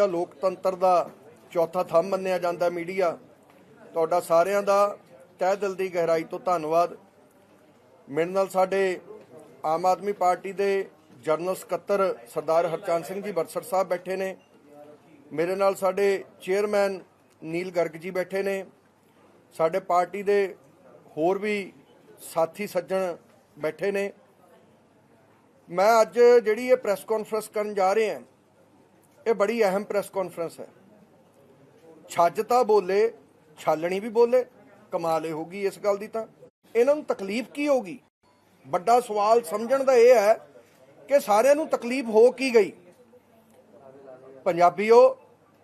ਜਿਹੜਾ ਲੋਕਤੰਤਰ ਦਾ ਚੌਥਾ ਥੰਮ ਮੰਨਿਆ ਜਾਂਦਾ ਮੀਡੀਆ, ਤੁਹਾਡਾ ਸਾਰਿਆਂ ਦਾ ਤਹਿ ਦਿਲ ਦੀ ਗਹਿਰਾਈ ਤੋਂ ਧੰਨਵਾਦ। ਮੇਰੇ ਨਾਲ ਸਾਡੇ ਆਮ ਆਦਮੀ ਪਾਰਟੀ ਦੇ ਜਨਰਲ ਸਕੱਤਰ ਸਰਦਾਰ ਹਰਚੰਦ ਸਿੰਘ ਜੀ ਬਰਸੜ ਸਾਹਿਬ ਬੈਠੇ ਨੇ। ਮੇਰੇ ਨਾਲ ਸਾਡੇ ਚੇਅਰਮੈਨ ਨੀਲ ਗਰਗ ਜੀ ਬੈਠੇ ਨੇ। ਸਾਡੇ ਪਾਰਟੀ ਦੇ ਹੋਰ ਵੀ ਸਾਥੀ ਸੱਜਣ ਬੈਠੇ ਨੇ। ਮੈਂ ਅੱਜ ਜਿਹੜੀ ਇਹ ਪ੍ਰੈਸ ਕਾਨਫਰੰਸ ਕਰਨ ਜਾ ਰਹੇ ਹਾਂ ਇਹ ਬੜੀ ਅਹਿਮ ਪ੍ਰੈਸ ਕਾਨਫਰੰਸ ਹੈ। ਛੱਜ ਤਾਂ ਬੋਲੇ, ਛਾਲਣੀ ਵੀ ਬੋਲੇ, ਕਮਾਲੇ ਹੋ ਗਈ ਇਸ ਗੱਲ ਦੀ ਤਾਂ। ਇਹਨਾਂ ਨੂੰ ਤਕਲੀਫ ਕੀ ਹੋਗੀ ਵੱਡਾ ਸਵਾਲ ਸਮਝਣ ਦਾ ਇਹ ਹੈ ਕਿ ਸਾਰਿਆਂ ਨੂੰ ਤਕਲੀਫ ਹੋ ਕੀ ਗਈ? ਪੰਜਾਬੀਓ,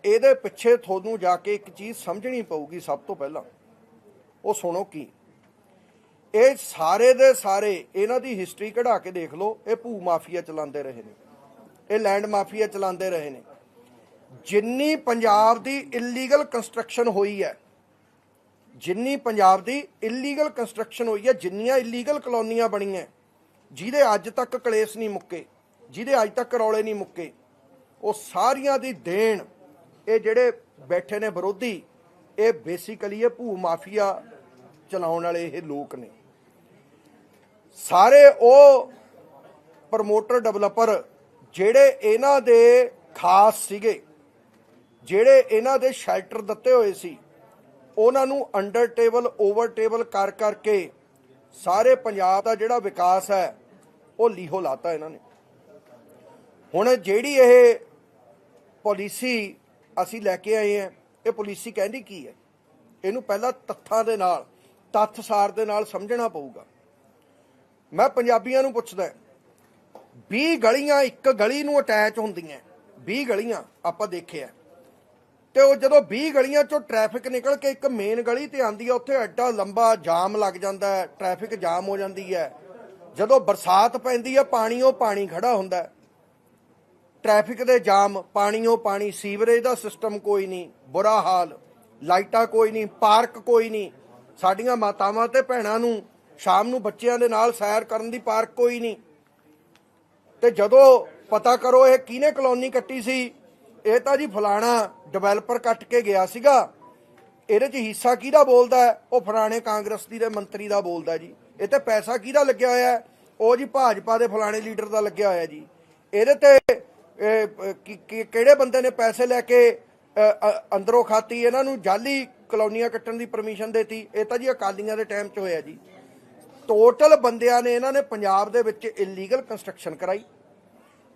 ਇਹਦੇ ਪਿੱਛੇ ਤੁਹਾਨੂੰ ਜਾ ਕੇ ਇੱਕ ਚੀਜ਼ ਸਮਝਣੀ ਪਊਗੀ ਸਭ ਤੋਂ ਪਹਿਲਾਂ। ਉਹ ਸੁਣੋ ਕੀ। ਇਹ ਸਾਰੇ ਦੇ ਸਾਰੇ, ਇਹਨਾਂ ਦੀ ਹਿਸਟਰੀ ਕਢਾ ਕੇ ਦੇਖ ਲਓ, ਇਹ ਭੂ ਮਾਫੀਆ ਚਲਾਉਂਦੇ ਰਹੇ ਨੇ। ਇਹ ਲੈਂਡ ਮਾਫੀਆ ਚਲਾਉਂਦੇ ਰਹੇ ਨੇ। ਜਿੰਨੀ ਪੰਜਾਬ ਦੀ ਇਲੀਗਲ ਕੰਸਟਰਕਸ਼ਨ ਹੋਈ ਹੈ, ਜਿੰਨੀ ਪੰਜਾਬ ਦੀ ਇਲੀਗਲ ਕੰਸਟਰਕਸ਼ਨ ਹੋਈ ਹੈ, ਜਿੰਨੀਆਂ ਇਲੀਗਲ ਕਲੋਨੀਆਂ ਬਣੀਆਂ, ਜਿਹਦੇ ਅੱਜ ਤੱਕ ਕਲੇਸ਼ ਨਹੀਂ ਮੁੱਕੇ, ਜਿਹਦੇ ਅੱਜ ਤੱਕ ਰੌਲੇ ਨਹੀਂ ਮੁੱਕੇ, ਉਹ ਸਾਰੀਆਂ ਦੀ ਦੇਣ, ਇਹ ਜਿਹੜੇ ਬੈਠੇ ਨੇ ਵਿਰੋਧੀ, ਇਹ ਬੇਸਿਕਲੀ ਇਹ ਭੂ ਮਾਫੀਆ ਚਲਾਉਣ ਵਾਲੇ ਇਹ ਲੋਕ ਨੇ। ਸਾਰੇ ਉਹ ਪ੍ਰਮੋਟਰ ਡਿਵੈਲਪਰ ਜਿਹੜੇ ਇਹਨਾਂ ਦੇ ਖਾਸ ਸੀਗੇ, ਜਿਹੜੇ ਇਹਨਾਂ ਦੇ ਸ਼ੈਲਟਰ ਦਿੱਤੇ ਹੋਏ ਸੀ, ਉਹਨਾਂ ਨੂੰ ਅੰਡਰ ਟੇਬਲ, ਓਵਰ ਟੇਬਲ ਕਰ ਕਰਕੇ ਸਾਰੇ ਪੰਜਾਬ ਦਾ ਜਿਹੜਾ ਵਿਕਾਸ ਹੈ, ਉਹ ਲੀਹੋ ਲਾਤਾ ਇਹਨਾਂ ਨੇ। ਹੁਣ ਜਿਹੜੀ ਇਹ ਪਾਲਿਸੀ ਅਸੀਂ ਲੈ ਕੇ ਆਏ ਹਾਂ, ਇਹ ਪਾਲਿਸੀ ਕਹਿੰਦੀ ਕੀ ਹੈ? ਇਹਨੂੰ ਪਹਿਲਾਂ ਤੱਥਾਂ ਦੇ ਨਾਲ ਤੱਥਸਾਰ ਦੇ ਨਾਲ ਸਮਝਣਾ ਪਊਗਾ। ਮੈਂ ਪੰਜਾਬੀਆਂ ਨੂੰ ਪੁੱਛਦਾ 20 ਗਲੀਆਂ, ਇੱਕ ਗਲੀ ਨੂੰ ਅਟੈਚ ਹੁੰਦੀਆਂ। 20 ਗਲੀਆਂ ਆਪਾਂ ਦੇਖਿਆ ਤੇ ਉਹ ਜਦੋਂ 20 ਗਲੀਆਂ ਚੋਂ ਟ੍ਰੈਫਿਕ ਨਿਕਲ ਕੇ ਇੱਕ ਮੇਨ ਗਲੀ ਤੇ ਆਂਦੀ ਹੈ ਉੱਥੇ ਐਡਾ ਲੰਬਾ ਜਾਮ ਲੱਗ ਜਾਂਦਾ ਹੈ ਟ੍ਰੈਫਿਕ ਜਾਮ ਹੋ ਜਾਂਦੀ ਹੈ। ਜਦੋਂ ਬਰਸਾਤ ਪੈਂਦੀ ਹੈ ਪਾਣੀ ਉਹ ਪਾਣੀ ਖੜਾ ਹੁੰਦਾ ਹੈ। ਟ੍ਰੈਫਿਕ ਦੇ ਜਾਮ ਪਾਣੀ ਪਾਣੀਓ ਪਾਣੀ ਸੀਵਰੇਜ ਦਾ ਸਿਸਟਮ ਕੋਈ ਨਹੀਂ, ਬੁਰਾ ਹਾਲ। ਲਾਈਟਾਂ ਕੋਈ ਨਹੀਂ ਪਾਰਕ ਕੋਈ ਨਹੀਂ। ਸਾਡੀਆਂ ਮਾਤਾਵਾਂ ਤੇ ਭੈਣਾਂ ਨੂੰ, ਸ਼ਾਮ ਨੂੰ ਬੱਚਿਆਂ ਦੇ ਨਾਲ ਸੈਰ ਕਰਨ ਦੀ ਪਾਰਕ ਕੋਈ ਨਹੀਂ। ਤੇ ਜਦੋਂ ਪਤਾ ਕਰੋ ਇਹ ਕਿਹਨੇ ਕਲੋਨੀ ਕੱਟੀ ਸੀ, ਇਹ ਤਾਂ ਜੀ ਫਲਾਣਾ ਡਿਵੈਲਪਰ ਕੱਟ ਕੇ ਗਿਆ ਸੀਗਾ। ਇਹਦੇ 'ਚ ਹਿੱਸਾ ਕਿਹਦਾ ਬੋਲਦਾ ਉਹ ਫਲਾਣੇ ਕਾਂਗਰਸ ਦੀ ਦੇ ਮੰਤਰੀ ਦਾ ਬੋਲਦਾ ਜੀ। ਇਹ ਤੇ ਪੈਸਾ ਕਿਹਦਾ ਲੱਗਿਆ ਹੋਇਆ ਉਹ ਜੀ ਭਾਜਪਾ ਦੇ ਫਲਾਣੇ ਲੀਡਰ ਦਾ ਲੱਗਿਆ ਹੋਇਆ ਜੀ। ਇਹਦੇ ਤੇ ਕਿਹੜੇ ਬੰਦੇ ਨੇ ਪੈਸੇ ਲੈ ਕੇ ਅੰਦਰੋਂ ਖਾਤੀ? ਇਹਨਾਂ ਨੂੰ ਜਾਲੀ ਕਲੋਨੀਆਂ ਕੱਟਣ ਦੀ ਪਰਮਿਸ਼ਨ ਦੇਤੀ। ਇਹ ਤਾਂ ਜੀ ਅਕਾਲੀਆਂ ਦੇ ਟਾਈਮ 'ਚ ਹੋਇਆ ਜੀ। ਟੋਟਲ ਬੰਦਿਆਂ ਨੇ ਇਹਨਾਂ ਨੇ ਪੰਜਾਬ ਦੇ ਵਿੱਚ ਇਲੀਗਲ ਕੰਸਟਰਕਸ਼ਨ ਕਰਾਈ।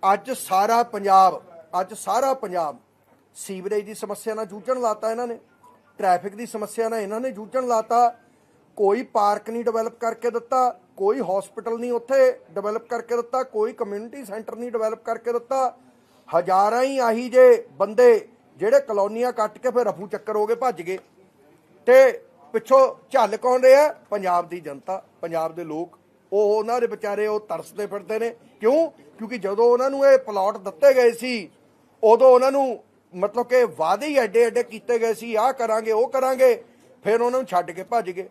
ਅੱਜ ਸਾਰਾ ਪੰਜਾਬ, ਅੱਜ ਸਾਰਾ ਪੰਜਾਬ ਸੀਵਰੇਜ ਦੀ ਸਮੱਸਿਆ ਨਾਲ ਜੂਝਣ ਲਾਤਾ ਇਹਨਾਂ ਨੇ ਟ੍ਰੈਫਿਕ ਦੀ ਸਮੱਸਿਆ ਨਾਲ ਇਹਨਾਂ ਨੇ ਜੂਝਣ ਲਾਤਾ। ਕੋਈ ਪਾਰਕ ਨਹੀਂ ਡਿਵੈਲਪ ਕਰਕੇ ਦਿੱਤਾ, ਕੋਈ ਹਸਪੀਟਲ ਨਹੀਂ ਉੱਥੇ ਡਿਵੈਲਪ ਕਰਕੇ ਦਿੱਤਾ, ਕੋਈ ਕਮਿਊਨਿਟੀ ਸੈਂਟਰ ਨਹੀਂ ਡਿਵੈਲਪ ਕਰਕੇ ਦਿੱਤਾ। ਹਜ਼ਾਰਾਂ ਹੀ ਆਹੀ ਜੇ ਬੰਦੇ ਜਿਹੜੇ ਕਲੋਨੀਆਂ ਕੱਟ ਕੇ ਫਿਰ ਰਫੂ ਚੱਕਰ ਹੋ ਗਏ ਭੱਜ ਗਏ। ਤੇ ਪਿੱਛੋਂ ਝੱਲ ਕੌਣ ਰਿਹਾ? ਪੰਜਾਬ ਦੀ ਜਨਤਾ। ਪੰਜਾਬ ਦੇ ਲੋਕ, ਉਹ ਉਹਨਾਂ ਦੇ ਵਿਚਾਰੇ ਉਹ ਤਰਸਦੇ ਫਿਰਦੇ ਨੇ। ਕਿਉਂ? ਕਿਉਂਕਿ ਜਦੋਂ ਉਹਨਾਂ ਨੂੰ ਇਹ ਪਲਾਟ ਦਿੱਤੇ ਗਏ ਸੀ, ਉਦੋਂ ਉਹਨਾਂ ਨੂੰ ਮਤਲਬ ਕਿ ਵਾਅਦੇ ਹੀ ਐਡੇ ਐਡੇ ਕੀਤੇ ਗਏ ਸੀ, ਆਹ ਕਰਾਂਗੇ, ਉਹ ਕਰਾਂਗੇ, ਫਿਰ ਉਹਨਾਂ ਨੂੰ ਛੱਡ ਕੇ ਭੱਜ ਗਏ।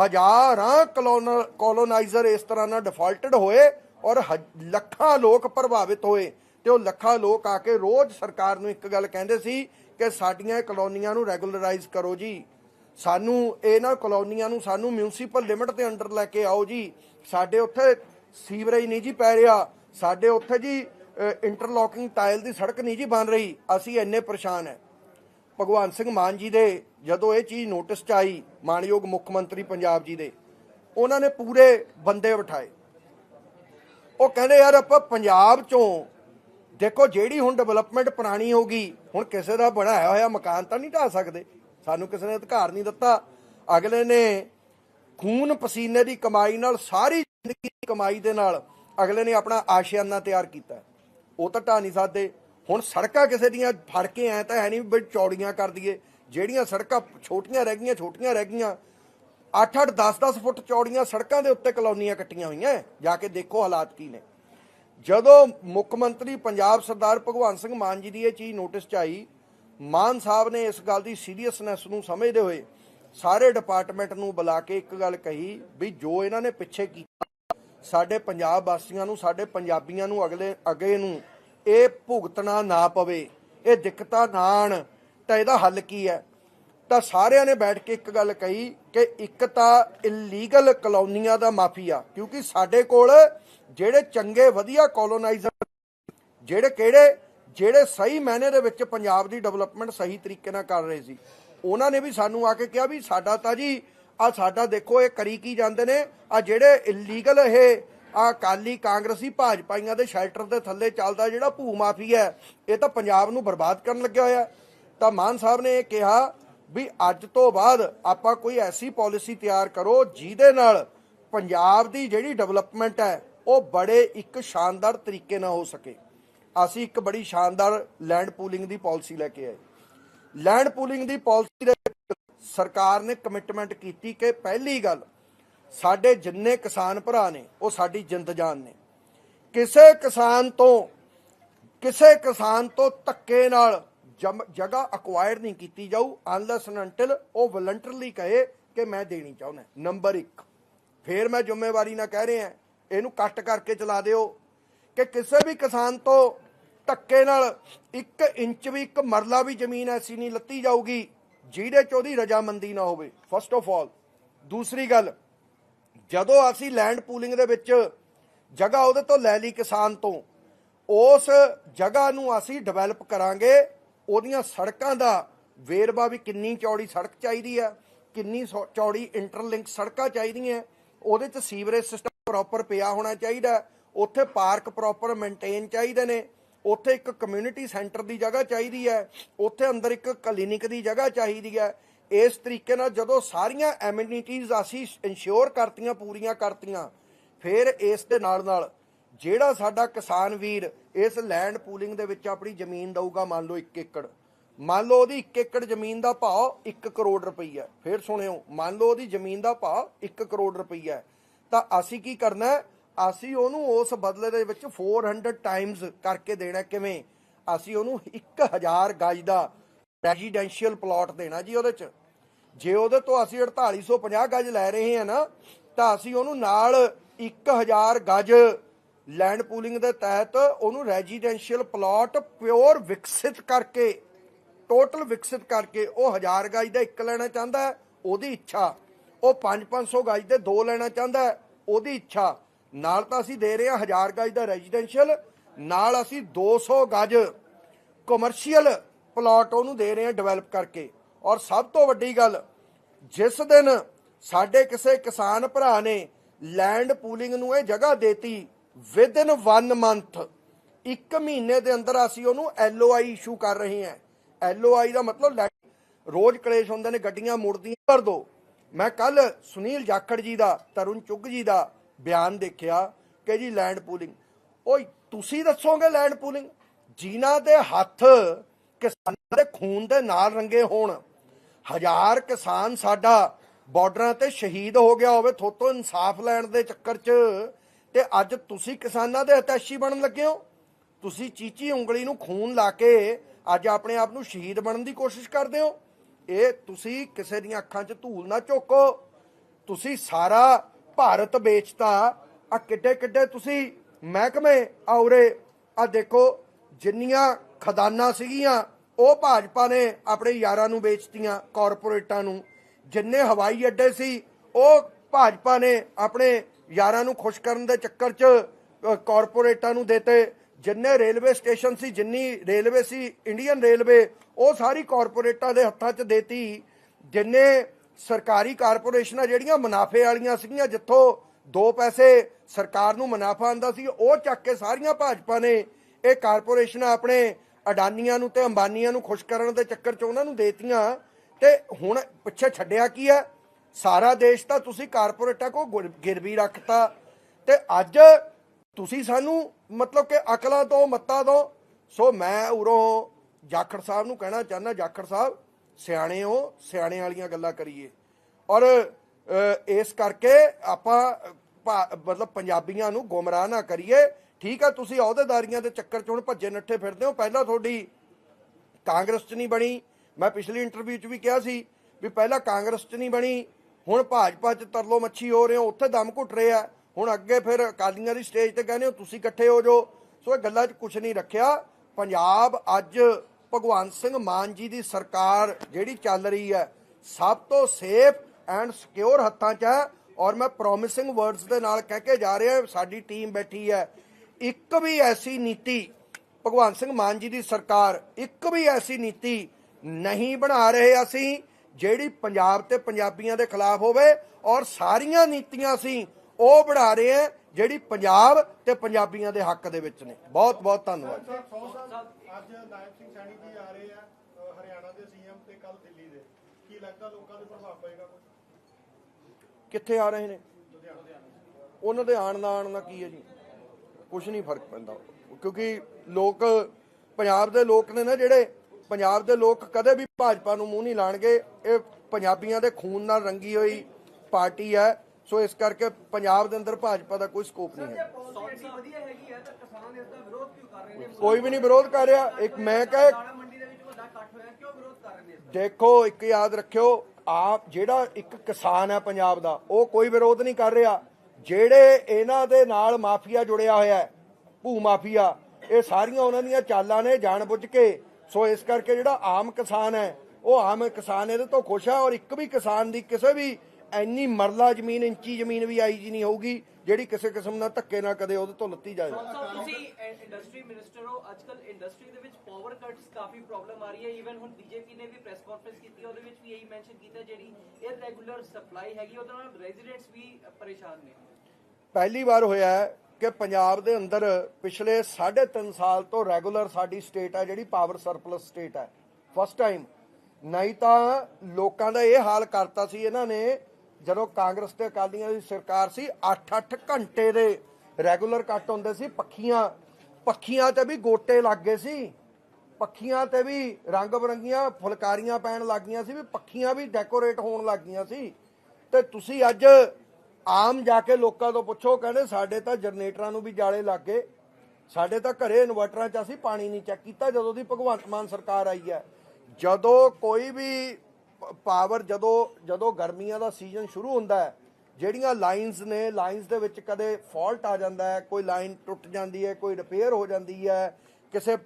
ਹਜ਼ਾਰਾਂ ਕਲੋਨ ਕੋਲੋਨਾਈਜ਼ਰ ਇਸ ਤਰ੍ਹਾਂ ਨਾਲ ਡਿਫਾਲਟਡ ਹੋਏ ਔਰ ਹ- ਲੱਖਾਂ ਲੋਕ ਪ੍ਰਭਾਵਿਤ ਹੋਏ। ਤੇ ਉਹ ਲੱਖਾਂ ਲੋਕ ਆ ਕੇ ਰੋਜ਼ ਸਰਕਾਰ ਨੂੰ ਇੱਕ ਗੱਲ ਕਹਿੰਦੇ ਸੀ ਕਿ ਸਾਡੀਆਂ ਕਲੋਨੀਆਂ ਨੂੰ ਰੈਗੂਲਰਾਈਜ਼ ਕਰੋ ਜੀ। ਸਾਨੂੰ ਇਹਨਾਂ ਕਲੋਨੀਆਂ ਨੂੰ, ਸਾਨੂੰ ਮਿਊਨਿਸਪਲ ਲਿਮਟ ਦੇ ਅੰਡਰ ਲੈ ਕੇ ਆਓ ਜੀ। ਸਾਡੇ ਉੱਥੇ ਸੀਵਰੇਜ ਨਹੀਂ ਜੀ ਪੈ ਰਿਹਾ। ਸਾਡੇ ਉੱਥੇ ਜੀ ਇੰਟਰਲੋਕਿੰਗ ਟਾਇਲ ਦੀ ਸੜਕ ਨਹੀਂ ਜੀ ਬਣ ਰਹੀ। ਅਸੀਂ ਇੰਨੇ ਪਰੇਸ਼ਾਨ ਹੈ। ਭਗਵਾਨ ਸਿੰਘ ਮਾਨ ਜੀ ਦੇ ਜਦੋਂ ਇਹ ਚੀਜ਼ ਨੋਟਿਸ ਚ ਆਈ ਮਾਨਯੋਗ ਮੁੱਖ ਮੰਤਰੀ ਪੰਜਾਬ ਜੀ ਦੇ, ਉਹਨਾਂ ਨੇ ਪੂਰੇ ਬੰਦੇ ਬਿਠਾਏ। ਉਹ ਕਹਿੰਦੇ, ਯਾਰ ਆਪਾਂ ਪੰਜਾਬ ਚੋਂ, ਦੇਖੋ ਜਿਹੜੀ ਹੁਣ ਡਿਵੈਲਪਮੈਂਟ ਪੁਰਾਣੀ ਹੋ ਗਈ, ਹੁਣ ਕਿਸੇ ਦਾ ਬਣਾਇਆ ਹੋਇਆ ਮਕਾਨ ਤਾਂ ਨਹੀਂ ਢਾ ਸਕਦੇ। ਸਾਨੂੰ ਕਿਸੇ ਨੇ ਅਧਿਕਾਰ ਨਹੀਂ ਦਿੱਤਾ। ਅਗਲੇ ਨੇ ਖੂਨ ਪਸੀਨੇ ਦੀ ਕਮਾਈ ਨਾਲ ਸਾਰੀ ਜ਼ਿੰਦਗੀ ਦੀ ਕਮਾਈ ਦੇ ਨਾਲ ਅਗਲੇ ਨੇ ਆਪਣਾ ਆਸ਼ਿਆਨਾ ਤਿਆਰ ਕੀਤਾ। ਉਹ ਤਾਂ ਢਾਹ ਨਹੀਂ ਸਕਦੇ। ਹੁਣ ਸੜਕਾਂ ਕਿਸੇ ਦੀਆਂ ਫੜ ਕੇ ਐ ਤਾਂ ਹੈ ਨਹੀਂ ਵੀ ਚੌੜੀਆਂ ਕਰ ਦਈਏ। ਜਿਹੜੀਆਂ ਸੜਕਾਂ ਛੋਟੀਆਂ ਰਹਿ ਗਈਆਂ, ਛੋਟੀਆਂ ਰਹਿ ਗਈਆਂ। 8-8 10-10 ਫੁੱਟ ਚੌੜੀਆਂ ਸੜਕਾਂ ਦੇ ਉੱਤੇ ਕਲੋਨੀਆਂ ਕੱਟੀਆਂ ਹੋਈਆਂ ਜਾ ਕੇ ਦੇਖੋ ਹਾਲਾਤ ਕੀ ਨੇ। ਜਦੋਂ ਮੁੱਖ ਮੰਤਰੀ ਪੰਜਾਬ ਸਰਦਾਰ ਭਗਵੰਤ ਸਿੰਘ ਮਾਨ ਜੀ ਦੀ ਇਹ ਚੀਜ਼ ਨੋਟਿਸ ਚ ਆਈ ਮਾਨ ਸਾਹਿਬ ਨੇ ਇਸ ਗੱਲ ਦੀ ਸੀਰੀਅਸਨੈਸ ਨੂੰ ਸਮਝਦੇ ਹੋਏ ਸਾਰੇ ਡਿਪਾਰਟਮੈਂਟ ਨੂੰ ਬੁਲਾ ਕੇ ਇੱਕ ਗੱਲ ਕਹੀ ਵੀ ਜੋ ਇਹਨਾਂ ਨੇ ਪਿੱਛੇ ਕੀਤਾ, ਸਾਡੇ ਪੰਜਾਬ ਵਾਸੀਆਂ ਨੂੰ, ਸਾਡੇ ਪੰਜਾਬੀਆਂ ਨੂੰ ਅਗਲੇ, ਅੱਗੇ ਨੂੰ ਇਹ ਭੁਗਤਣਾ ਨਾ ਪਵੇ, ਇਹ ਦਿੱਕਤਾਂ ਨਾ ਆਉਣ, ਤਾਂ ਇਹਦਾ ਹੱਲ ਕੀ ਹੈ? ਤਾਂ ਸਾਰਿਆਂ ਨੇ ਬੈਠ ਕੇ ਇੱਕ ਗੱਲ ਕਹੀ ਕਿ ਇੱਕ ਤਾਂ ਇਲੀਗਲ ਕਲੋਨੀਆਂ ਦਾ ਮਾਫੀਆ, ਕਿਉਂਕਿ ਸਾਡੇ ਕੋਲ ਜਿਹੜੇ ਚੰਗੇ, ਵਧੀਆ ਕੋਲੋਨਾਈਜ਼ਰ ਜਿਹੜੇ ਕਿਹੜੇ ਜਿਹੜੇ ਸਹੀ ਮਾਇਨੇ ਦੇ ਵਿੱਚ ਪੰਜਾਬ ਦੀ ਡਿਵੈਲਪਮੈਂਟ ਸਹੀ ਤਰੀਕੇ ਨਾਲ ਕਰ ਰਹੇ ਸੀ ਉਹਨਾਂ ਨੇ ਵੀ ਸਾਨੂੰ ਆ ਕੇ ਕਿਹਾ ਵੀ ਸਾਡਾ ਤਾਂ ਜੀ ਆ ਸਾਡਾ ਦੇਖੋ ਇਹ ਕਰੀ ਕੀ ਜਾਂਦੇ ਨੇ ਆ ਜਿਹੜੇ ਇਲੀਗਲ ਇਹ ਆ ਕਾਲੀ ਕਾਂਗਰਸੀ ਭਾਜਪਾਈਆਂ ਦੇ ਸ਼ੈਲਟਰ ਦੇ ਥੱਲੇ ਚੱਲਦਾ ਜਿਹੜਾ ਭੂ ਮਾਫ਼ੀ ਹੈ, ਇਹ ਤਾਂ ਪੰਜਾਬ ਨੂੰ ਬਰਬਾਦ ਕਰਨ ਲੱਗਿਆ ਹੋਇਆ। ਤਾਂ ਮਾਨ ਸਾਹਿਬ ਨੇ ਇਹ ਕਿਹਾ ਵੀ ਅੱਜ ਤੋਂ ਬਾਅਦ ਆਪਾਂ ਕੋਈ ਐਸੀ ਪਾਲਿਸੀ ਤਿਆਰ ਕਰੋ ਜਿਹਦੇ ਨਾਲ ਪੰਜਾਬ ਦੀ ਜਿਹੜੀ ਡਿਵੈਲਪਮੈਂਟ ਹੈ ਉਹ ਬੜੇ ਇੱਕ ਸ਼ਾਨਦਾਰ ਤਰੀਕੇ ਨਾਲ ਹੋ ਸਕੇ। ਅਸੀਂ ਇੱਕ ਬੜੀ ਸ਼ਾਨਦਾਰ ਲੈਂਡ ਪੂਲਿੰਗ ਦੀ ਪਾਲਿਸੀ ਲੈ ਕੇ ਆਏ। ਲੈਂਡ ਪੂਲਿੰਗ ਦੀ ਪਾਲਿਸੀ ਦੇ ਸਰਕਾਰ ਨੇ ਕਮਿਟਮੈਂਟ ਕੀਤੀ ਕਿ ਪਹਿਲੀ ਗੱਲ, ਸਾਡੇ ਜਿੰਨੇ ਕਿਸਾਨ ਭਰਾ ਨੇ, ਉਹ ਸਾਡੀ ਜਿੰਦ ਜਾਨ ਨੇ। ਕਿਸੇ ਕਿਸਾਨ ਤੋਂ, ਕਿਸੇ ਕਿਸਾਨ ਤੋਂ ਧੱਕੇ ਨਾਲ ਜਗ੍ਹਾ ਅਕਵਾਇਰ ਨਹੀਂ ਕੀਤੀ ਜਾਊ ਅਨਲੈਸ ਐਂਡ ਉਹ ਵਲੰਟਰਲੀ ਕਹੇ ਕਿ ਮੈਂ ਦੇਣੀ ਚਾਹੁੰਦਾ ਨੰਬਰ 1 ਫੇਰ ਮੈਂ ਜ਼ਿੰਮੇਵਾਰੀ ਨਾਲ ਕਹਿ ਰਿਹਾ, ਇਹਨੂੰ ਕੱਟ ਕਰਕੇ ਚਲਾ ਦਿਓ ਕਿ ਕਿਸੇ ਵੀ ਕਿਸਾਨ ਤੋਂ ਧੱਕੇ ਨਾਲ 1 ਇੰਚ ਵੀ, ਇੱਕ ਮਰਲਾ ਵੀ ਜ਼ਮੀਨ ਐਸੀ ਨਹੀਂ ਲੱਤੀ ਜਾਊਗੀ ਜਿਹਦੇ ਚ ਉਹਦੀ ਰਜਾਮੰਦੀ ਨਾ ਹੋਵੇ ਫਸਟ ਆਫ ਆਲ ਦੂਸਰੀ ਗੱਲ, ਜਦੋਂ ਅਸੀਂ ਲੈਂਡ ਪੂਲਿੰਗ ਦੇ ਵਿੱਚ ਜਗ੍ਹਾ ਉਹਦੇ ਤੋਂ ਲੈ ਲਈ ਕਿਸਾਨ ਤੋਂ, ਉਸ ਜਗ੍ਹਾ ਨੂੰ ਅਸੀਂ ਡਿਵੈਲਪ ਕਰਾਂਗੇ, ਉਹਦੀਆਂ ਸੜਕਾਂ ਦਾ ਵੇਰਵਾ ਵੀ ਕਿੰਨੀ ਚੌੜੀ ਸੜਕ ਚਾਹੀਦੀ ਹੈ, ਕਿੰਨੀ ਸੌ- ਚੌੜੀ ਇੰਟਰਲਿੰਕ ਸੜਕਾਂ ਚਾਹੀਦੀਆਂ, ਉਹਦੇ 'ਚ ਸੀਵਰੇਜ ਸਿਸਟਮ ਪ੍ਰੋਪਰ ਪਿਆ ਹੋਣਾ ਚਾਹੀਦਾ, ਉੱਥੇ ਪਾਰਕ ਪ੍ਰੋਪਰ ਮੇਨਟੇਨ ਚਾਹੀਦੇ ਨੇ ਉੱਥੇ ਇੱਕ ਕਮਿਊਨਿਟੀ ਸੈਂਟਰ ਦੀ ਜਗ੍ਹਾ ਚਾਹੀਦੀ ਹੈ, ਉੱਥੇ ਅੰਦਰ ਇੱਕ ਕਲੀਨਿਕ ਦੀ ਜਗ੍ਹਾ ਚਾਹੀਦੀ ਹੈ। ਇਸ ਤਰੀਕੇ ਨਾਲ ਜਦੋਂ ਸਾਰੀਆਂ ਐਮਿਨਿਟੀਜ਼ ਅਸੀਂ ਇਨਸ਼ੋਰ ਕਰਤੀਆਂ, ਪੂਰੀਆਂ ਕਰਤੀਆਂ, ਫਿਰ ਇਸ ਦੇ ਨਾਲ ਨਾਲ ਜਿਹੜਾ ਸਾਡਾ ਕਿਸਾਨ ਵੀਰ ਇਸ ਲੈਂਡ ਪੂਲਿੰਗ ਦੇ ਵਿੱਚ ਆਪਣੀ ਜ਼ਮੀਨ ਦਊਗਾ, ਮੰਨ ਲਓ 1 ਏਕੜ, ਮੰਨ ਲਓ ਉਹਦੀ 1 ਏਕੜ ਜ਼ਮੀਨ ਦਾ ਭਾਅ 1 ਕਰੋੜ ਰੁਪਈਆ ਫਿਰ ਸੁਣਿਓ, ਮੰਨ ਲਓ ਉਹਦੀ ਜ਼ਮੀਨ ਦਾ ਭਾਅ 1 ਕਰੋੜ ਰੁਪਈਆ ਤਾਂ ਅਸੀਂ ਕੀ ਕਰਨਾ ਹੈ? ਅਸੀਂ ਉਹਨੂੰ ਉਸ ਬਦਲੇ ਦੇ ਵਿੱਚ 400 ਟਾਈਮਸ ਕਰਕੇ ਦੇਣਾ ਕਿਵੇਂ? ਅਸੀਂ ਉਹਨੂੰ 1000 ਗਜ ਦਾ ਰੈਜ਼ੀਡੈਂਸ਼ੀਅਲ ਪਲਾਟ ਦੇਣਾ ਜੀ ਉਹਦੇ ਚ। ਜੇ ਉਹਦੇ ਤੋਂ ਅਸੀਂ 4850 ਗਜ ਲੈ ਰਹੇ ਹਾਂ ਨਾ, ਤਾਂ ਅਸੀਂ ਉਹਨੂੰ ਨਾਲ 1000 ਗਜ ਲੈਂਡ ਪੂਲਿੰਗ ਦੇ ਤਹਿਤ ਉਹਨੂੰ ਰੈਜ਼ੀਡੈਂਸ਼ੀਅਲ ਪਲਾਟ ਪਿਓਰ ਵਿਕਸਿਤ ਕਰਕੇ ਟੋਟਲ ਵਿਕਸਿਤ ਕਰਕੇ ਉਹ 1000 ਗਜ ਦਾ ਇੱਕ ਲੈਣਾ ਚਾਹੁੰਦਾ ਉਹਦੀ ਇੱਛਾ। ਉਹ 5-500 ਗਜ ਦੇ ਦੋ ਲੈਣਾ ਚਾਹੁੰਦਾ ਉਹਦੀ ਇੱਛਾ। ਨਾਲ ਤਾਂ ਅਸੀਂ ਦੇ ਰਹੇ ਹਾਂ 1000 ਗਜ ਦਾ ਰੈਜ਼ੀਡੈਂਸ਼ੀਅਲ ਨਾਲ ਅਸੀਂ 200 ਗਜ ਕਮਰਸ਼ੀਅਲ ਪਲਾਟ ਉਹਨੂੰ ਦੇ ਰਹੇ ਹਾਂ ਡਿਵੈਲਪ ਕਰਕੇ। ਔਰ ਸਭ ਤੋਂ ਵੱਡੀ ਗੱਲ, ਜਿਸ ਦਿਨ ਸਾਡੇ ਕਿਸੇ ਕਿਸਾਨ ਭਰਾ ਨੇ ਲੈਂਡ ਪੂਲਿੰਗ ਨੂੰ ਇਹ ਜਗ੍ਹਾ ਦੇਤੀ ਵਿਦ ਇਨ 1 ਮੰਥ ਇੱਕ ਮਹੀਨੇ ਦੇ ਅੰਦਰ ਅਸੀਂ ਉਹਨੂੰ ਐਲਓਆਈ ਇਸ਼ੂ ਕਰ ਰਹੇ ਹਾਂ। ਐਲਓਆਈ ਦਾ ਮਤਲਬ ਰੋਜ਼ ਕਲੇਸ਼ ਹੁੰਦੇ ਨੇ, ਗੱਡੀਆਂ ਮੁੜਦੀਆਂ ਕਰ ਦੋ। ਮੈਂ ਕੱਲ ਸੁਨੀਲ ਜਾਖੜ ਜੀ ਦਾ, ਤਰੁਣ ਚੁੱਗ ਜੀ ਦਾ ਬਿਆਨ ਦੇਖਿਆ ਕਿ ਜੀ ਲੈਂਡ ਪੂਲਿੰਗ। ਓਏ, ਤੁਸੀਂ ਦੱਸੋਗੇ ਲੈਂਡ ਪੂਲਿੰਗ? ਜਿਨ੍ਹਾਂ ਦੇ ਹੱਥ ਕਿਸਾਨਾਂ ਦੇ ਖੂਨ ਦੇ ਨਾਲ ਰੰਗੇ ਹੋਣ, ਹਜ਼ਾਰ ਕਿਸਾਨ ਸਾਡਾ ਬਾਰਡਰਾਂ ਤੇ ਸ਼ਹੀਦ ਹੋ ਗਿਆ ਹੋਵੇ, ਥੋਤੋਂ ਇਨਸਾਫ ਲੈਣ ਦੇ ਚੱਕਰ 'ਚ, ਤੇ ਅੱਜ ਤੁਸੀਂ ਕਿਸਾਨਾਂ ਦੇ ਹਤੈਸ਼ੀ ਬਣਨ ਲੱਗੇ ਹੋ? ਤੁਸੀਂ ਚੀਚੀ ਉਂਗਲੀ ਨੂੰ ਖੂਨ ਲਾ ਕੇ ਅੱਜ ਆਪਣੇ ਆਪ ਨੂੰ ਸ਼ਹੀਦ ਬਣਨ ਦੀ ਕੋਸ਼ਿਸ਼ ਕਰਦੇ ਹੋ? ਇਹ ਤੁਸੀਂ ਕਿਸੇ ਦੀਆਂ ਅੱਖਾਂ 'ਚ ਧੂਲ ਨਾ ਝੋਕੋ ਤੁਸੀਂ ਸਾਰਾ ਭਾਰਤ ਵੇਚਤਾ। ਆ ਕਿੱਡੇ ਕਿੱਡੇ ਤੁਸੀਂ ਮਹਿਕਮੇ ਔਰੇ ਆ ਦੇਖੋ, ਜਿੰਨੀਆਂ ਖਦਾਨਾਂ ਸੀਗੀਆਂ, ਉਹ ਭਾਜਪਾ ਨੇ ਆਪਣੇ ਯਾਰਾਂ ਨੂੰ ਵੇਚਤੀਆਂ, ਕਾਰਪੋਰੇਟਾਂ ਨੂੰ। ਜਿੰਨੇ ਹਵਾਈ ਅੱਡੇ ਸੀ, ਉਹ ਭਾਜਪਾ ਨੇ ਆਪਣੇ ਯਾਰਾਂ ਨੂੰ ਖੁਸ਼ ਕਰਨ ਦੇ ਚੱਕਰ 'ਚ ਕਾਰਪੋਰੇਟਾਂ ਨੂੰ ਦੇਤੇ। ਜਿੰਨੇ ਰੇਲਵੇ ਸਟੇਸ਼ਨ ਸੀ, ਜਿੰਨੀ ਰੇਲਵੇ ਸੀ, ਇੰਡੀਅਨ ਰੇਲਵੇ, ਉਹ ਸਾਰੀ ਕਾਰਪੋਰੇਟਾਂ ਦੇ ਹੱਥਾਂ 'ਚ ਦੇਤੀ। ਜਿੰਨੇ ਸਰਕਾਰੀ ਕਾਰਪੋਰੇਸ਼ਨਾਂ ਜਿਹੜੀਆਂ ਮੁਨਾਫੇ ਵਾਲੀਆਂ ਸੀਗੀਆਂ, ਜਿੱਥੋਂ ਦੋ ਪੈਸੇ ਸਰਕਾਰ ਨੂੰ ਮੁਨਾਫਾ ਆਂਦਾ ਸੀ, ਉਹ ਚੱਕ ਕੇ ਸਾਰੀਆਂ ਭਾਜਪਾ ਨੇ ਇਹ ਕਾਰਪੋਰੇਸ਼ਨਾਂ ਆਪਣੇ ਅਡਾਨੀਆਂ ਨੂੰ ਤੇ ਅੰਬਾਨੀਆਂ ਨੂੰ ਖੁਸ਼ ਕਰਨ ਦੇ ਚੱਕਰ 'ਚ ਉਹਨਾਂ ਨੂੰ ਦੇਤੀਆਂ। ਤੇ ਹੁਣ ਪਿੱਛੇ ਛੱਡਿਆ ਕੀ ਹੈ? ਸਾਰਾ ਦੇਸ਼ ਤਾਂ ਤੁਸੀਂ ਕਾਰਪੋਰੇਟਾਂ ਕੋ ਗੁਰ- ਗਿਰਵੀ ਰੱਖਤਾ। ਤੇ ਅੱਜ ਤੁਸੀਂ ਸਾਨੂੰ ਮਤਲਬ ਕਿ ਅਕਲਾਂ ਤੋਂ, ਮੱਤਾਂ ਤੋਂ, ਸੋ ਮੈਂ ਉਰੋਂ ਜਾਖੜ ਸਾਹਿਬ ਨੂੰ ਕਹਿਣਾ ਚਾਹੁੰਦਾ, ਜਾਖੜ ਸਾਹਿਬ ਸਿਆਣੇ ਹੋ, ਸਿਆਣੇ ਵਾਲੀਆਂ ਗੱਲਾਂ ਕਰੀਏ। ਔਰ ਇਸ ਕਰਕੇ ਆਪਾਂ, ਭਾ- ਮਤਲਬ ਪੰਜਾਬੀਆਂ ਨੂੰ ਗੁੰਮਰਾਹ ਨਾ ਕਰੀਏ। ਠੀਕ ਆ, ਤੁਸੀਂ ਅਹੁਦੇਦਾਰੀਆਂ ਦੇ ਚੱਕਰ 'ਚ ਹੁਣ ਭੱਜੇ ਨੱਠੇ ਫਿਰਦੇ ਹੋ। ਪਹਿਲਾਂ ਤੁਹਾਡੀ ਕਾਂਗਰਸ 'ਚ ਨਹੀਂ ਬਣੀ। ਮੈਂ ਪਿਛਲੀ ਇੰਟਰਵਿਊ 'ਚ ਵੀ ਕਿਹਾ ਸੀ ਵੀ ਪਹਿਲਾਂ ਕਾਂਗਰਸ 'ਚ ਨਹੀਂ ਬਣੀ। ਹੁਣ ਭਾਜਪਾ 'ਚ ਤਰਲੋ ਮੱਛੀ ਹੋ ਰਹੇ ਹੋ, ਉੱਥੇ ਦਮ ਘੁੱਟ ਰਹੇ ਆ। ਹੁਣ ਅੱਗੇ ਫਿਰ ਅਕਾਲੀਆਂ ਦੀ ਸਟੇਜ ਤੇ ਕਹਿੰਦੇ ਹੋ, ਤੁਸੀਂ ਇਕੱਠੇ ਹੋ ਜਾਓ। ਸੋ ਇਹ ਗੱਲਾਂ 'ਚ ਕੁਝ ਨਹੀਂ ਰੱਖਿਆ। ਪੰਜਾਬ ਅੱਜ ਭਗਵੰਤ ਸਿੰਘ ਮਾਨ ਜੀ ਦੀ ਸਰਕਾਰ ਜਿਹੜੀ ਚੱਲ ਰਹੀ ਹੈ, ਸਭ ਤੋਂ ਸੇਫ ਐਂਡ ਸਿਕਿਉਰ ਹੱਥਾਂ 'ਚ ਹੈ ਔਰ ਮੈਂ ਪ੍ਰੋਮਿਸਿੰਗ ਵਰਡਸ ਦੇ ਨਾਲ ਕਹਿ ਕੇ ਜਾ ਰਿਹਾ, ਸਾਡੀ ਟੀਮ ਬੈਠੀ ਹੈ। ਇੱਕ ਵੀ ਐਸੀ ਨੀਤੀ ਭਗਵੰਤ ਸਿੰਘ ਮਾਨ ਜੀ ਦੀ ਸਰਕਾਰ ਇੱਕ ਵੀ ਐਸੀ ਨੀਤੀ ਨਹੀਂ ਬਣਾ ਰਹੇ ਅਸੀਂ, ਜਿਹੜੀ ਪੰਜਾਬ ਤੇ ਪੰਜਾਬੀਆਂ ਦੇ ਖਿਲਾਫ ਹੋਵੇ ਔਰ ਸਾਰੀਆਂ ਨੀਤੀਆਂ ਅਸੀਂ ਉਹ ਬਣਾ ਰਹੇ ਹਾਂ, ਜਿਹੜੀ ਪੰਜਾਬ ਤੇ ਪੰਜਾਬੀਆਂ ਦੇ ਹੱਕ ਦੇ ਵਿੱਚ ਨੇ। ਬਹੁਤ ਬਹੁਤ ਧੰਨਵਾਦ। ਅੱਜ ਨਾਇਬ ਸਿੰਘ ਸੈਣੀ ਜੀ ਆ ਰਹੇ ਆ ਹਰਿਆਣਾ ਦੇ ਸੀਐਮ ਤੇ ਕੱਲ ਦਿੱਲੀ ਦੇ। ਕੀ ਲੱਗਦਾ ਲੋਕਾਂ ਦੇ ਪ੍ਰਭਾਵ ਪਏਗਾ ਕੁਝ ਕਿੱਥੇ ਆ ਰਹੇ ਨੇ? ਉਹਨਾਂ ਦੇ ਆਣ ਦਾ ਆਣ ਦਾ ਕੀ ਹੈ ਜੀ? ਕੁਝ ਨਹੀਂ ਫ਼ਰਕ ਪੈਂਦਾ। ਕਿਉਂਕਿ ਲੋਕ, ਪੰਜਾਬ ਦੇ ਲੋਕ ਨੇ ਨਾ ਜਿਹੜੇ, ਪੰਜਾਬ ਦੇ ਲੋਕ ਕਦੇ ਵੀ ਭਾਜਪਾ ਨੂੰ ਮੂੰਹ ਨਹੀਂ ਲਾਣਗੇ। ਇਹ ਪੰਜਾਬੀਆਂ ਦੇ ਖੂਨ ਨਾਲ ਰੰਗੀ ਹੋਈ ਪਾਰਟੀ ਹੈ। ਸੋ ਇਸ ਕਰਕੇ ਪੰਜਾਬ ਦੇ ਅੰਦਰ ਭਾਜਪਾ ਦਾ ਕੋਈ ਸਕੋਪ ਨਹੀਂ ਹੈ। ਕੋਈ ਵੀ ਨਹੀਂ ਵਿਰੋਧ ਕਰ ਰਿਹਾ। ਇੱਕ ਮੈਂ ਕਹੇ? ਦੇਖੋ ਇੱਕ ਯਾਦ ਰੱਖਿਓ ਆਪ ਜਿਹੜਾ ਇੱਕ ਕਿਸਾਨ ਹੈ ਪੰਜਾਬ ਦਾ ਉਹ ਕੋਈ ਵਿਰੋਧ ਨਹੀਂ ਕਰ ਰਿਹਾ। ਜਿਹੜੇ ਇਹਨਾਂ ਦੇ ਨਾਲ ਮਾਫੀਆ ਜੁੜਿਆ ਹੋਇਆ ਹੈ ਭੂ ਮਾਫੀਆ ਇਹ ਸਾਰੀਆਂ ਉਹਨਾਂ ਦੀਆਂ ਚਾਲਾਂ ਨੇ ਜਾਣਬੁੱਝ ਕੇ। ਸੋ ਇਸ ਕਰਕੇ ਜਿਹੜਾ ਆਮ ਕਿਸਾਨ ਹੈ ਉਹ ਆਮ ਕਿਸਾਨ ਇਹਦੇ ਤੋਂ ਖੁਸ਼ ਹੈ ਔਰ ਇੱਕ ਵੀ ਕਿਸਾਨ ਦੀ ਕਿਸੇ ਵੀ ਐਨੀ ਮਰਲਾ ਜ਼ਮੀਨ ਇੰਚੀ ਜ਼ਮੀਨ ਵੀ ਆਈ ਜੀ ਨਹੀਂ ਹੋਊਗੀ ਜਿਹੜੀ ਕਿਸੇ ਕਿਸਮ ਨਾਲ ਧੱਕੇ ਨਾਲ ਕਦੇ ਉਹਦੇ ਤੋਂ ਲੱਤੀ ਜਾਏ। ਸੋ ਤੁਸੀਂ ਇੰਡਸਟਰੀ ਮਿਨਿਸਟਰ ਹੋ ਅੱਜਕੱਲ ਇੰਡਸਟਰੀ ਦੇ ਵਿੱਚ ਪਾਵਰ ਕੱਟਸ ਕਾਫੀ ਪ੍ਰੋਬਲਮ ਆ ਰਹੀ ਹੈ। ਈਵਨ ਹੁਣ ਬੀਜੇਪੀ ਨੇ ਵੀ ਪ੍ਰੈਸ ਕਾਨਫਰੰਸ ਕੀਤੀ ਹੈ, ਉਹਦੇ ਵਿੱਚ ਵੀ ਇਹੀ ਮੈਂਸ਼ਨ ਕੀਤਾ ਜਿਹੜੀ ਇਰੈਗੂਲਰ ਸਪਲਾਈ ਹੈਗੀ ਉਹਦੇ ਨਾਲ ਰੈਜ਼ੀਡੈਂਟਸ ਵੀ ਪਰੇਸ਼ਾਨ ਨੇ। ਪਹਿਲੀ ਵਾਰ ਹੋਇਆ ਹੈ ਕਿ ਪੰਜਾਬ ਦੇ ਅੰਦਰ ਪਿਛਲੇ 3.5 ਸਾਲ ਤੋਂ ਰੈਗੂਲਰ ਸਾਡੀ ਸਟੇਟ ਹੈ ਜਿਹੜੀ ਪਾਵਰ ਸਰਪਲਸ ਸਟੇਟ ਹੈ ਫਸਟ ਟਾਈਮ ਨਹੀਂ ਤਾਂ ਲੋਕਾਂ ਦਾ ਇਹ ਹਾਲ ਕਰਤਾ ਸੀ ਇਹਨਾਂ ਨੇ ਜਦੋਂ ਕਾਂਗਰਸ ਤੇ ਅਕਾਲੀਆਂ ਦੀ ਸਰਕਾਰ ਸੀ 8-8 ਘੰਟੇ ਦੇ ਰੈਗੂਲਰ ਕੱਟ ਹੁੰਦੇ ਸੀ, ਪੱਖੀਆਂ ਪੱਖੀਆਂ ਤੇ ਵੀ ਗੋਟੇ ਲੱਗ ਗਏ ਸੀ। ਪੱਖੀਆਂ ਤੇ ਵੀ ਰੰਗ ਬਰੰਗੀਆਂ ਫੁਲਕਾਰੀਆਂ ਪੈਣ ਲੱਗ ਗਈਆਂ ਸੀ ਵੀ ਪੱਖੀਆਂ ਵੀ ਡੈਕੋਰੇਟ ਹੋਣ ਲੱਗ ਗਈਆਂ ਸੀ। ਤੇ ਤੁਸੀਂ ਅੱਜ ਆਮ ਜਾ ਕੇ ਲੋਕਾਂ ਤੋਂ ਪੁੱਛੋ, ਕਹਿੰਦੇ ਸਾਡੇ ਤਾਂ ਜਨਰੇਟਰਾਂ ਨੂੰ ਵੀ ਜਾਲੇ ਲੱਗ ਗਏ। ਸਾਡੇ ਤਾਂ ਘਰੇ ਇਨਵਰਟਰਾਂ 'ਚ ਅਸੀਂ ਪਾਣੀ ਨਹੀਂ ਚੈੱਕ ਕੀਤਾ ਜਦੋਂ ਦੀ ਭਗਵੰਤ ਮਾਨ ਸਰਕਾਰ ਆਈ ਹੈ। ਜਦੋਂ ਕੋਈ ਵੀ ਪਾਵਰ ਜਦੋਂ ਜਦੋਂ ਗਰਮੀਆਂ ਦਾ ਸੀਜ਼ਨ ਸ਼ੁਰੂ ਹੁੰਦਾ ਹੈ, ਜਿਹੜੀਆਂ ਲਾਈਨਸ ਨੇ ਲਾਈਨਸ ਦੇ ਵਿੱਚ ਕਦੇ ਫਾਲਟ ਆ ਜਾਂਦਾ ਹੈ, ਕੋਈ ਲਾਈਨ ਟੁੱਟ ਜਾਂਦੀ ਹੈ, ਕੋਈ ਰਿਪੇਅਰ ਹੋ ਜਾਂਦੀ ਹੈ, ਕਿਸੇ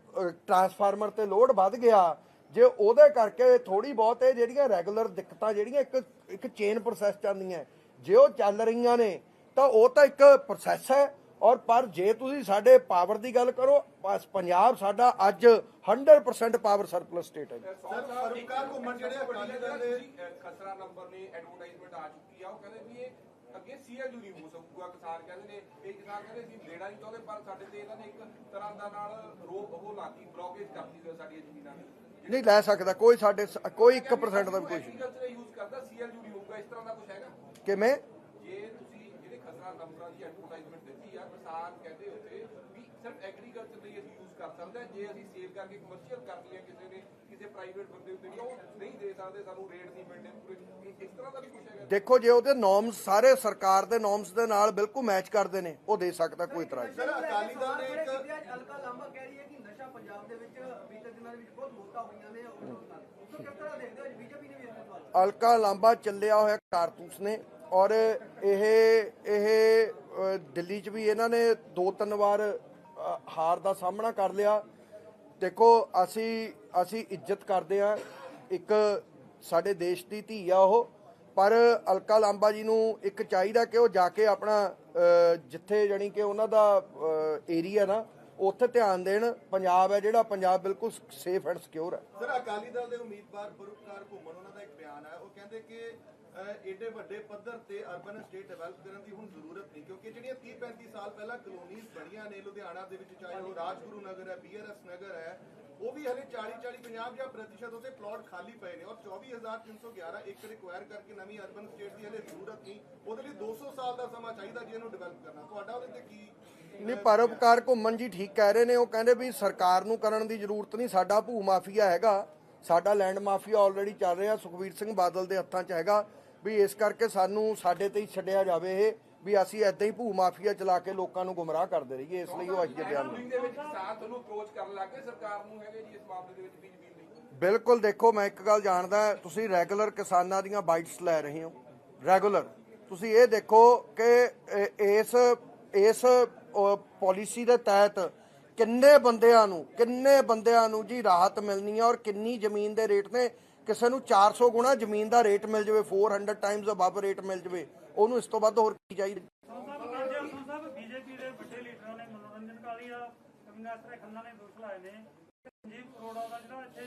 ਟਰਾਂਸਫਾਰਮਰ ਤੇ ਲੋਡ ਵੱਧ ਗਿਆ, ਜੇ ਉਹਦੇ ਕਰਕੇ ਥੋੜੀ ਬਹੁਤ ਇਹ ਜਿਹੜੀਆਂ ਰੈਗੂਲਰ ਦਿੱਕਤਾਂ ਜਿਹੜੀਆਂ ਇੱਕ ਇੱਕ ਚੇਨ ਪ੍ਰੋਸੈਸ ਚੱਲਦੀਆਂ ਜੇ ਉਹ ਚੱਲ ਰਹੀਆਂ ਨੇ, ਤਾਂ ਉਹ ਤਾਂ ਇੱਕ ਪ੍ਰੋਸੈਸ ਹੈ, ਔਰ ਪਰ ਜੇ ਤੁਸੀਂ ਸਾਡੇ ਪਾਵਰ ਦੀ ਗੱਲ ਕਰੋ ਬਸ ਪੰਜਾਬ ਸਾਡਾ ਅੱਜ 100% ਪਾਵਰ ਸਰਪਲਸ ਸਟੇਟ ਹੈ ਜੀ। ਸਰ ਪਰਮਕਾਰ ਘੁੰਮਣ ਜਿਹੜੇ ਅਕਾਲੀ ਦਲ ਦੇ ਖਸਰਾ ਨੰਬਰ ਨੇ ਐਡਵਰਟਾਈਜ਼ਮੈਂਟ ਆ ਚੁੱਕੀ ਆ। ਉਹ ਕਹਿੰਦੇ ਵੀ ਇਹ ਅੱਗੇ ਸੀਐਲਯੂ ਨਹੀਂ ਹੋ ਸਕੂਗਾ। ਕਿਸਾਨ ਕਹਿੰਦੇ ਨੇ ਇਹ ਕਿਸਾਨ ਕਹਿੰਦੇ ਅਸੀਂ ਲੈਣਾ ਨਹੀਂ ਚਾਹੁੰਦੇ ਪਰ ਸਾਡੇ ਤੇ ਇਹਨਾਂ ਨੇ ਇੱਕ ਤਰ੍ਹਾਂ ਦਾ ਨਾਲ ਰੋਕ ਉਹ ਲਾਤੀ ਬਲੌਕੇਜ ਕਰਤੀ ਸੀ ਸਾਡੀਆਂ ਜ਼ਮੀਨਾਂ ਦੀ ਨਹੀਂ ਲੈ ਸਕਦਾ ਕੋਈ ਸਾਡੇ ਕੋਈ 1% ਦਾ ਵੀ ਕੁਝ ਨਹੀਂ ਐਗਰੀਕਲਚਰ ਯੂਜ਼ ਕਰਦਾ ਸੀਐਲਯੂ ਨਹੀਂ ਹੋਊਗਾ ਇਸ ਤਰ੍ਹਾਂ ਦਾ ਕੁਝ ਹੈਗਾ? ਕਿਵੇਂ? ਜੇ ਤੁਸੀਂ ਜਿਹੜੇ ਖਸਰਾ ਨੰਬਰਾਂ ਦੀ ਐਡਵਰਟਾਈਜ਼ਮੈਂਟ ਦਿੱਤੀ ਆ ਕਿਸਾਨ ਕਹਿੰਦੇ ਉੱਤੇ ਵੀ ਸਿਰਫ ਯੂਜ਼ ਕਰ ਸਕਦੇ ਜੇ ਅਸੀਂ ਸੇਲ ਕਰਕੇ ਕਮਰਸ਼ੀਅਲ ਕਰ ਲਿਆ ਕਿਸੇ ਨੇ ਕਿਸੇ ਪ੍ਰਾਈਵੇਟ ਬੰਦੇ ਉੱਤੇ ਵੀ ਉਹ ਨਹੀਂ ਦੇ ਸਕਦੇ ਸਾਨੂੰ ਰੇਟ ਨਹੀਂ ਮਿਲਦੇ ਪੂਰੇ ਇਸ ਤਰ੍ਹਾਂ ਦਾ ਵੀ ਕੁਝ ਹੈਗਾ। ਦੇਖੋ ਜੇ ਉਹਦੇ ਨੋਰਮਸ ਸਾਰੇ ਸਰਕਾਰ ਦੇ ਨੋਰਮਸ ਦੇ ਨਾਲ ਬਿਲਕੁਲ ਮੈਚ ਕਰਦੇ ਨੇ ਉਹ ਦੇ ਸਕਦਾ ਕੋਈ ਇਤਰਾਜ਼ ਨਹੀਂ। ਸਰ ਅਕਾਲੀ ਦਲ ਨੇ ਇੱਕ ਹਲਕਾ ਲਾਂਬਾ ਕਹਿ ਰਹੀ ਹੈ ਕਿ ਨਸ਼ਾ ਪੰਜਾਬ ਦੇ ਵਿੱਚ ਬੀਤੇ ਦਿਨਾਂ ਦੇ ਵਿੱਚ ਬਹੁਤ ਮੌਤਾਂ ਹੋਈਆਂ ਨੇ ਉਸ ਤੋਂ ਕਿਸ ਤਰ੍ਹਾਂ ਦੇਖਦੇ ਹੋ ਬੀਜੇਪੀ ਨੇ ਵੀ ਇਸ ਸਵਾਲ ਅਲਕਾ ਲਾਂਬਾ ਚੱਲਿਆ ਹੋਇਆ ਕਾਰਤੂਸ ਨੇ ਔਰ ਇਹ ਇਹ ਦਿੱਲੀ 'ਚ ਵੀ ਇਹਨਾਂ ਨੇ ਦੋ ਤਿੰਨ ਵਾਰ ਹਾਰ ਦਾ ਸਾਹਮਣਾ ਕਰ ਲਿਆ। ਦੇਖੋ ਅਸੀਂ ਅਸੀਂ ਇੱਜ਼ਤ ਕਰਦੇ ਆ ਇੱਕ ਸਾਡੇ ਦੇਸ਼ ਦੀ ਧੀ ਆ ਉਹ। ਪਰ ਅਲਕਾ ਲਾਂਬਾ ਜੀ ਨੂੰ ਇੱਕ ਚਾਹੀਦਾ ਕਿ ਉਹ ਜਾ ਕੇ ਆਪਣਾ ਅ, ਜਿੱਥੇ ਜਾਣੀ ਕਿ ਉਹਨਾਂ ਦਾ ਏਰੀਆ ਨਾ ਉੱਥੇ ਧਿਆਨ ਦੇਣ। ਪੰਜਾਬ ਹੈ ਜਿਹੜਾ ਪੰਜਾਬ ਬਿਲਕੁਲ ਸੇਫ ਐਂਡ ਸਿਕਿਉਰ ਹੈ। ਸਰ ਅਕਾਲੀ ਦਲ ਦੇ ਉਮੀਦਵਾਰ ਪਰਮਕਾਰ ਘੁੰਮਣ ਉਹਨਾਂ ਦਾ ਇੱਕ ਬਿਆਨ ਹੈ। ਉਹ ਕਹਿੰਦੇ ਕਿ ਏਡੇ ਵੱਡੇ ਪੱਧਰ ਤੇ ਅਰਬਨ ਸਟੇਟ ਡਿਵੈਲਪ ਕਰਨ ਦੀ ਹੁਣ ਜ਼ਰੂਰਤ ਨਹੀਂ, ਕਿਉਂਕਿ ਜਿਹੜੀਆਂ 30 35 ਸਾਲ ਪਹਿਲਾਂ ਕਲੋਨੀਜ਼ ਬਣੀਆਂ ਨੇ ਲੁਧਿਆਣਾ ਦੇ ਵਿੱਚ, ਚਾਹੇ ਉਹ ਰਾਜਗੁਰੂ ਨਗਰ ਹੈ ਬੀਆਰਐਸ ਨਗਰ ਹੈ, ਉਹ ਵੀ ਹਲੇ 40 40 50 ਜਾਂ ਪ੍ਰਤੀਸ਼ਤ ਉਹਦੇ ਪਲਾਟ ਖਾਲੀ ਪਏ ਨੇ ਔਰ 24311 ਏਕੜ ਰਿਕੁਆਇਰ ਕਰਕੇ ਨਵੀਂ ਅਰਬਨ ਸਟੇਟ ਦੀ ਹਲੇ ਜ਼ਰੂਰਤ ਨਹੀਂ, ਉਹਦੇ ਲਈ 200 ਸਾਲ ਦਾ ਸਮਾਂ ਚਾਹੀਦਾ ਜੇ ਇਹਨੂੰ ਡਿਵੈਲਪ ਕਰਨਾ। ਤੁਹਾਡਾ ਉਹਦੇ ਤੇ ਕੀ ਨਹੀਂ ਪਰਉਪਕਾਰ ਘੁੰਮਣ ਜੀ ਠੀਕ ਕਹਿ ਰਹੇ ਨੇ, ਉਹ ਕਹਿੰਦੇ ਵੀ ਸਰਕਾਰ ਨੂੰ ਕਰਨ ਦੀ ਜ਼ਰੂਰਤ ਨਹੀਂ, ਸਾਡਾ ਭੂ ਮਾਫੀਆ ਹੈਗਾ। ਸਾਡਾ ਲੈਂਡ ਮਾਫੀਆ ਆਲਰੇਡੀ ਚੱਲ ਰਿਹਾ ਸੁਖਵੀਰ ਸਿੰਘ ਬਾਦਲ ਦੇ ਹੱਥਾਂ 'ਚ ਹੈਗਾ ਵੀ ਇਸ ਕਰਕੇ ਸਾਨੂੰ ਸਾਡੇ ਤੇ ਹੀ ਛੱਡਿਆ ਜਾਵੇ ਇਹ ਵੀ ਅਸੀਂ ਐਦਾਂ ਹੀ ਭੂ ਮਾਫੀਆ ਚਲਾ ਕੇ ਲੋਕਾਂ ਨੂੰ ਗੁੰਮਰਾਹ ਕਰਦੇ ਰਹੀਏ ਇਸ ਲਈ ਉਹ ਅੱਜ ਬਿਆਨ ਰੂਲਿੰਗ ਦੇ ਵਿੱਚ ਕਿਸਾਨ ਤੁਹਾਨੂੰ ਅਪਰੋਚ ਕਰਨ ਲੱਗ ਗਏ ਸਰਕਾਰ ਨੂੰ ਹੈਗੇ ਜੀ ਇਸ ਮਾਮਲੇ ਦੇ ਵਿੱਚ ਵੀ ਜ਼ਮੀਨ ਲਈ? ਬਿਲਕੁਲ ਦੇਖੋ ਮੈਂ ਇੱਕ ਗੱਲ ਜਾਣਦਾ ਤੁਸੀਂ ਰੈਗੂਲਰ ਕਿਸਾਨਾਂ ਦੀਆਂ ਬਾਈਟਸ ਲੈ ਰਹੇ ਹੋ ਰੈਗੂਲਰ ਤੁਸੀਂ ਇਹ ਦੇਖੋ ਕਿ ਇਸ ਇਸ ਪਾਲਿਸੀ ਦੇ ਤਹਿਤ ਕਿੰਨੇ ਬੰਦਿਆਂ ਨੂੰ, ਕਿੰਨੇ ਬੰਦਿਆਂ ਨੂੰ ਜੀ ਰਾਹਤ ਮਿਲਣੀ ਹੈ ਔਰ ਕਿੰਨੀ ਜ਼ਮੀਨ ਦੇ ਰੇਟ ਨੇ? ਕਿਸੇ ਨੂੰ 400 ਗੁਣਾ ਜ਼ਮੀਨ ਦਾ ਰੇਟ ਮਿਲ ਜਾਵੇ 400 ਟਾਈਮਸ ਅਬਵ ਰੇਟ ਮਿਲ ਜਾਵੇ, ਉਹਨੂੰ ਇਸ ਤੋਂ ਵੱਧ ਹੋਰ ਕੀ ਚਾਹੀਦਾ? ਬੀਜੇਪੀ ਦੇ ਵੱਡੇ ਲੀਡਰਾਂ ਨੇ ਮਨੋਰੰਜਨ ਕਾਲੀਆ ਕਵਿੰਦਰ ਖੰਨਾ ਨੇ ਦੋਸ਼ ਲਾਏ ਨੇ ਸੰਜੀਵ ਕਰੋੜਾ ਦਾ ਜਿਹੜਾ ਇੱਥੇ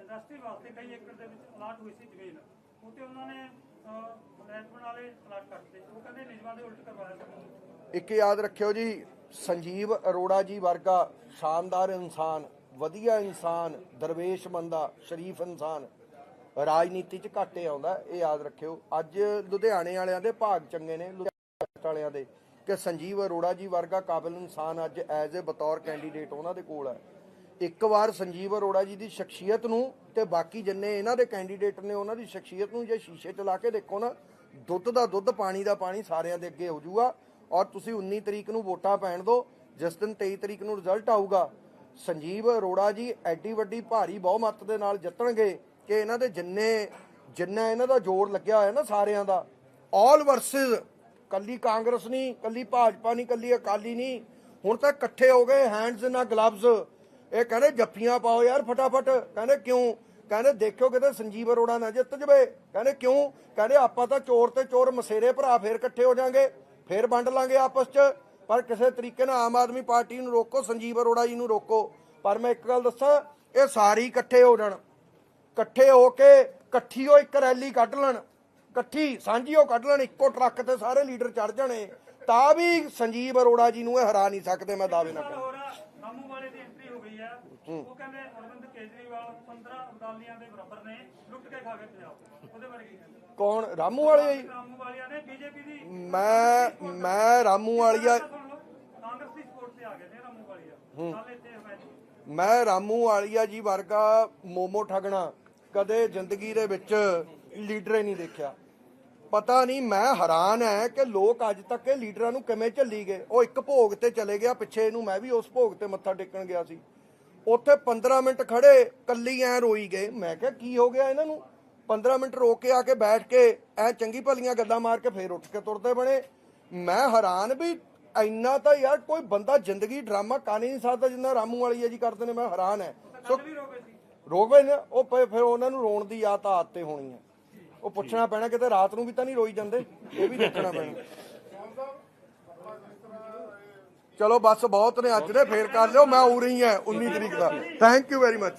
ਇੰਡਸਟਰੀ ਵਾਸਤੇ ਕਈ ਏਕੜ ਦੇ ਵਿੱਚ ਅਲਾਟ ਹੋਈ ਸੀ ਜ਼ਮੀਨ ਉਹ ਉਹਨਾਂ ਨੇ ਮੈਨੇਜਮੈਂਟ ਵਾਲੇ ਅਲਾਟ ਕਰਤੇ ਉਹ ਕਹਿੰਦੇ ਨਿਯਮਾਂ ਦੇ ਉਲਟ ਕਰਵਾਇਆ ਇੱਕ ਯਾਦ ਰੱਖਿਓ ਜੀ ਸੰਜੀਵ ਅਰੋੜਾ ਜੀ ਵਰਗਾ ਸ਼ਾਨਦਾਰ ਇਨਸਾਨ, ਵਧੀਆ ਇਨਸਾਨ, ਦਰਵੇਸ਼ ਬੰਦਾ, ਸ਼ਰੀਫ ਇਨਸਾਨ, ਰਾਜਨੀਤੀ 'ਚ ਘਾਟੇ ਆਉਂਦਾ, ਇਹ ਯਾਦ ਰੱਖਿਓ। ਅੱਜ ਲੁਧਿਆਣੇ ਵਾਲਿਆਂ ਦੇ ਭਾਗ ਚੰਗੇ ਨੇ, ਲੁਧਿਆਣੇ ਵਾਲਿਆਂ ਦੇ, ਕਿ ਸੰਜੀਵ ਅਰੋੜਾ ਜੀ ਵਰਗਾ ਕਾਬਿਲ ਇਨਸਾਨ ਅੱਜ ਐਜ਼ ਅ ਬਤੌਰ ਕੈਂਡੀਡੇਟ ਉਹਨਾਂ ਦੇ ਕੋਲ ਹੈ। ਇੱਕ ਵਾਰ ਸੰਜੀਵ ਅਰੋੜਾ ਜੀ ਦੀ ਸ਼ਖਸੀਅਤ ਨੂੰ ਤੇ ਬਾਕੀ ਜਿੰਨੇ ਇਹਨਾਂ ਦੇ ਕੈਂਡੀਡੇਟ ਨੇ, ਉਹਨਾਂ ਦੀ ਸ਼ਖਸੀਅਤ ਨੂੰ ਜੇ ਸ਼ੀਸ਼ੇ 'ਚ ਲਾ ਕੇ ਦੇਖੋ ਨਾ, ਦੁੱਧ ਦਾ ਦੁੱਧ, ਪਾਣੀ ਦਾ ਪਾਣੀ ਸਾਰਿਆਂ ਦੇ ਅੱਗੇ ਹੋ ਜਾਊਗਾ ਔਰ ਤੁਸੀਂ 19 ਤਰੀਕ ਨੂੰ ਵੋਟਾਂ ਪੈਣ ਦਿਓ, ਜਿਸ ਦਿਨ 23 ਤਰੀਕ ਨੂੰ ਰਿਜ਼ਲਟ ਆਊਗਾ। ਸੰਜੀਵ ਅਰੋੜਾ ਜੀ ਐਡੀ ਵੱਡੀ ਭਾਰੀ ਬਹੁਮਤ ਦੇ ਨਾਲ ਜਿੱਤਣਗੇ ਕਿ ਇਹਨਾਂ ਦੇ ਜਿੰਨੇ, ਜਿੰਨਾ ਇਹਨਾਂ ਦਾ ਜ਼ੋਰ ਲੱਗਿਆ ਹੋਇਆ ਨਾ ਸਾਰਿਆਂ ਦਾ। ਆਲ ਵਰਸਸ ਕੱਲੀ ਕਾਂਗਰਸ ਨਹੀਂ, ਕੱਲੀ ਭਾਜਪਾ ਨਹੀਂ, ਕੱਲੀ ਅਕਾਲੀ ਨਹੀਂ। ਹੁਣ ਤਾਂ ਇਕੱਠੇ ਹੋ ਗਏ ਹੈਂਡਸ ਇਨ ਗਲਵਜ਼ ਇਹ ਕਹਿੰਦੇ ਜੱਫੀਆਂ ਪਾਓ ਯਾਰ ਫਟਾਫਟ। ਕਹਿੰਦੇ ਕਿਉਂ? ਕਹਿੰਦੇ ਦੇਖਿਓ ਕਿਤੇ ਸੰਜੀਵ ਅਰੋੜਾ ਨਾ ਜਿੱਤ ਜਵੇ। ਕਹਿੰਦੇ ਕਿਉਂ? ਕਹਿੰਦੇ ਆਪਾਂ ਤਾਂ ਚੋਰ ਤੇ ਚੋਰ ਮਸੇਰੇ ਭਰਾ ਫੇਰ ਇਕੱਠੇ ਹੋ ਜਾਾਂਗੇ। ਫੇਰ ਵੰਡ ਲਾਂਗੇ ਆਪਸ 'ਚ। ਪਰ ਕਿਸੇ ਤਰੀਕੇ ਨਾਲ ਆਮ ਆਦਮੀ ਪਾਰਟੀ ਨੂੰ ਰੋਕੋ ਸੰਜੀਵ ਅਰੋੜਾ ਜੀ ਨੂੰ ਰੋਕੋ। ਪਰ ਮੈਂ ਇੱਕ ਗੱਲ ਦੱਸਾਂ ਇਹ ਸਾਰੇ ਹੀ ਇਕੱਠੇ ਹੋ ਜਾਣ। ਇਕੱਠੇ ਹੋ ਕੇ ਇਕੱਠੀ ਉਹ ਇੱਕ ਰੈਲੀ ਕੱਢ ਲੈਣ। ਇਕੱਠੀ ਸਾਂਝੀ ਉਹ ਕੱਢ ਲੈਣ ਇੱਕੋ ਟਰੱਕ ਤੇ ਸਾਰੇ ਲੀਡਰ ਚੜ ਜਾਣੇ। ਤਾਂ ਵੀ ਸੰਜੀਵ ਅਰੋੜਾ ਜੀ ਨੂੰ ਇਹ ਹਰਾ ਨਹੀਂ ਸਕਦੇ ਮੈਂ ਦਾਅਵੇ ਨਾਲ ਵਾਲੇ ਦੀ ਐਂਟਰੀ ਹੋ ਗਈ ਹੈ। ਉਹ ਕਹਿੰਦੇ ਅਰਵਿੰਦ ਕੇਜਰੀਵਾਲ 15 ਅਬਦਾਲੀਆਂ ਦੇ ਬਰਾਬਰ ਨੇ ਲੁੱਟ ਕੇ ਖਾ ਗਏ ਪੰਜਾਬ। ਉਹਦੇ ਬਾਰੇ ਕੀ ਕਹਿੰਦੇ? ਕੌਣ? ਰਾਮੂ ਵਾਲੇ ਜੀ। ਰਾਮੂ ਵਾਲਿਆਂ ਨੇ ਬੀਜੇਪੀ ਦੀ ਮੈਂ ਮੈਂ ਰਾਮੂ ਵਾਲੀਆ ਸੁਣ ਲਓ, ਕਾਂਗਰਸ ਦੀ ਸਪੋਰਟ ਤੇ ਆ ਗਏ ਨੇ ਰਾਮੂ ਵਾਲੀਆ। ਕੱਲ ਇੱਥੇ ਹੋਇਆ ਜੀ। ਮੈਂ ਰਾਮੂ ਵਾਲੀਆ ਜੀ ਵਰਗਾ ਮੋਮੋ ਠਗਣਾ ਕਦੇ ਜ਼ਿੰਦਗੀ ਦੇ ਵਿੱਚ ਲੀਡਰ ਹੀ ਨਹੀਂ ਦੇਖਿਆ। ਪਤਾ ਨਹੀਂ ਮੈਂ ਹੈਰਾਨ ਹੈ ਕਿ ਲੋਕ ਅੱਜ ਤੱਕ ਇਹ ਲੀਡਰਾਂ ਨੂੰ ਕਿਵੇਂ ਝੱਲੀ ਗਏ। ਉਹ ਇੱਕ ਭੋਗ ਤੇ ਚਲੇ ਗਿਆ ਪਿੱਛੇ ਨੂੰ ਮੈਂ ਵੀ ਉਸ ਭੋਗ ਤੇ ਮੱਥਾ ਟੇਕਣ ਗਿਆ ਸੀ। ਉੱਥੇ 15 ਮਿੰਟ ਖੜੇ ਕੱਲੀ ਐ ਰੋਈ ਗਏ। ਮੈਂ ਕਿਹਾ ਕੀ ਹੋ ਗਿਆ ਇਹਨਾਂ ਨੂੰ? 15 ਮਿੰਟ ਰੋਕ ਕੇ ਆ ਕੇ ਬੈਠ ਕੇ ਐ ਚੰਗੀ ਭਲੀਆਂ ਗੱਲਾਂ ਮਾਰ ਕੇ ਫੇਰ ਉੱਠ ਕੇ ਤੁਰਦੇ ਬਣੇ। ਮੈਂ ਹੈਰਾਨ ਵੀ ਇੰਨਾ ਤਾਂ ਯਾਰ ਕੋਈ ਬੰਦਾ ਜ਼ਿੰਦਗੀ ਡਰਾਮਾ ਕਰ ਹੀ ਨਹੀਂ ਸਕਦਾ ਜਿੰਨਾ ਰਾਮੂ ਵਾਲੀ ਜੀ ਕਰਦੇ ਨੇ ਮੈਂ ਹੈਰਾਨ ਹੈ ਸੋ ਵੀ ਰੋਕੇ ਸੀ। ਰੋਕ ਪਏ ਨੇ ਉਹ ਪਏ ਫਿਰ ਉਹਨਾਂ ਨੂੰ ਰੋਣ ਦੀ ਆਦਤ ਆਦਤ ਤੇ ਹੋਣੀ ਹੈ ਉਹ ਪੁੱਛਣਾ ਪੈਣਾ ਕਿਤੇ ਰਾਤ ਨੂੰ ਵੀ ਤਾਂ ਨਹੀਂ ਰੋਈ ਜਾਂਦੇ ਇਹ ਵੀ ਦੇਖਣਾ ਪੈਣਾ। ਚਲੋ ਬਸ ਬਹੁਤ ਨੇ ਅੱਜ ਦੇ ਫੇਰ ਕਰ ਲਿਓ ਮੈਂ ਉਰੀ ਹਾਂ 19 ਤਰੀਕ ਦਾ। Thank you very much